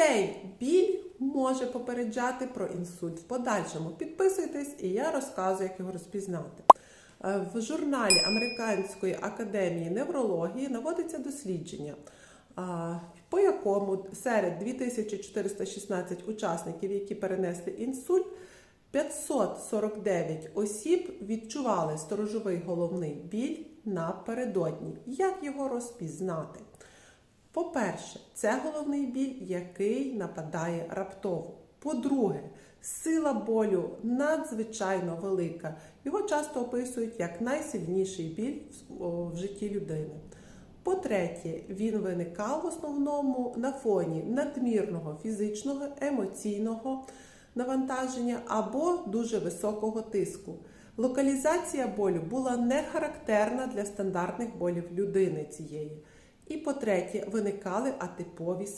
Цей біль може попереджати про інсульт в подальшому. Підписуйтесь, і я розказую, як його розпізнати. Е, В журналі Американської академії неврології наводиться дослідження, по якому серед 2416 учасників, які перенесли інсульт, 549 осіб відчували сторожовий головний біль напередодні. Як його розпізнати? По-перше, це головний біль, який нападає раптово. По-друге, сила болю надзвичайно велика. Його часто описують як найсильніший біль в- житті людини. По-третє, він виникав в основному на фоні надмірного фізичного, емоційного навантаження або дуже високого тиску. Локалізація болю була не характерна для стандартних болів людини цієї. І по-третє, виникали атипові